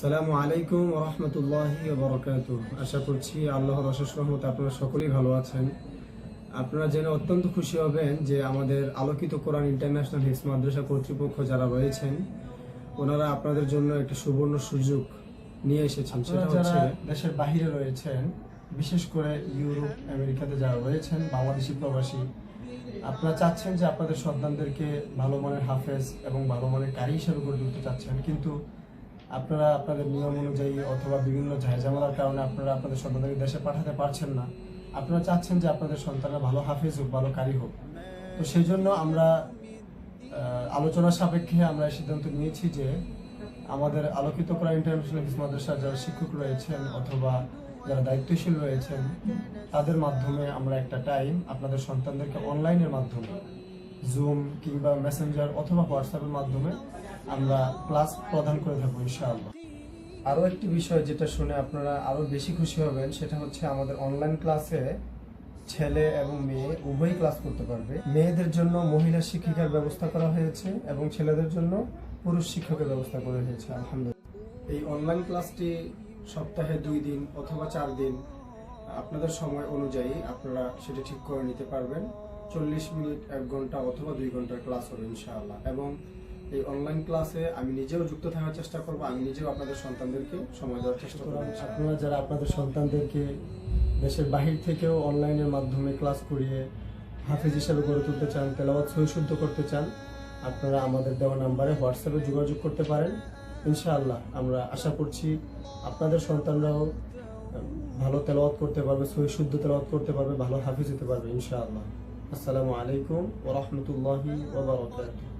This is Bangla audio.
সালামু আলাইকুম রহমতুল্লাহি বরকাত আশা করছি আল্লাহর অশেষ রহমত আপনারা সকলেই ভালো আছেন। আপনারা জেনে অত্যন্ত খুশি হবেন যে আমাদের আলোকিত কোরআন ইন্টারন্যাশনাল হিফস মাদ্রাসা কর্তৃপক্ষ যারা রয়েছেন ওনারা আপনাদের জন্য একটি সুবর্ণ সুযোগ নিয়ে এসেছেন। সেটা হচ্ছে দেশের বাহিরে রয়েছেন বিশেষ করে ইউরোপ আমেরিকাতে যারা রয়েছেন বাংলাদেশি প্রবাসী আপনারা চাচ্ছেন যে আপনাদের সন্তানদেরকে ভালো মানের হাফেজ এবং ভালো মানের কারি হিসেবে গড়ে তুলতে চাচ্ছেন। কিন্তু আপনারা আপনাদের নিয়ম অনুযায়ী অথবা বিভিন্ন ঝামেলার কারণে আপনারা আপনাদের সন্তানদেরকে দেশে পাঠাতে পারছেন না। আপনারা চাচ্ছেন যে আপনাদের সন্তানরা ভালো হাফেজ হোক, ভালো কারি হোক। তো সেই জন্য আমরা আলোচনা সাপেক্ষে আমরা সিদ্ধান্ত নিয়েছি যে আমাদের আলোকিত করা ইন্টারন্যাশনাল হিফজ মাদ্রাসার যারা শিক্ষক রয়েছেন অথবা যারা দায়িত্বশীল রয়েছেন, তাদের মাধ্যমে আমরা একটা টাইম আপনাদের সন্তানদেরকে অনলাইনের মাধ্যমে জুম কিংবা মেসেঞ্জার অথবা হোয়াটসঅ্যাপের মাধ্যমে আমরা ক্লাস প্রদান করে থাকব, ইনশাআল্লাহ। আরও একটি বিষয় যেটা শুনে আপনারা আরও বেশি খুশি হবেন, সেটা হচ্ছে আমাদের অনলাইন ক্লাসে ছেলে এবং মেয়ে উভয়ই ক্লাস করতে পারবে। মেয়েদের জন্য মহিলা শিক্ষিকার ব্যবস্থা করা হয়েছে এবং ছেলেদের জন্য পুরুষ শিক্ষকের ব্যবস্থা করা হয়েছে, আলহামদুলিল্লাহ। এই অনলাইন ক্লাসটি সপ্তাহে দুই দিন অথবা চার দিন, আপনাদের সময় অনুযায়ী আপনারা সেটা ঠিক করে নিতে পারবেন। চল্লিশ মিনিট, এক ঘণ্টা অথবা দুই ঘণ্টার ক্লাস হবে, ইনশাআল্লাহ। এবং এই অনলাইন ক্লাসে আমি নিজেও যুক্ত থাকার চেষ্টা করব, আমি নিজেও আপনাদের সন্তানদেরকে সময় দেওয়ার চেষ্টা করব। আপনারা যারা আপনাদের সন্তানদেরকে দেশের বাহির থেকেও অনলাইনের মাধ্যমে ক্লাস করিয়ে হাফিজ হিসাবে গড়ে তুলতে চান, তেলাওয়াত সহিশুদ্ধ করতে চান, আপনারা আমাদের দেওয়া নাম্বারে হোয়াটসঅ্যাপে যোগাযোগ করতে পারেন। ইনশাআল্লাহ আমরা আশা করছি আপনাদের সন্তানরাও ভালো তেলাওয়াত করতে পারবে সহিশুদ্ধ তেলাওয়াত করতে পারবে, ভালো হাফিজ হতে পারবে, ইনশাআল্লাহ। আসসালামু আলাইকুম ওরহমতুল্লাহি ওবরাকাতুহ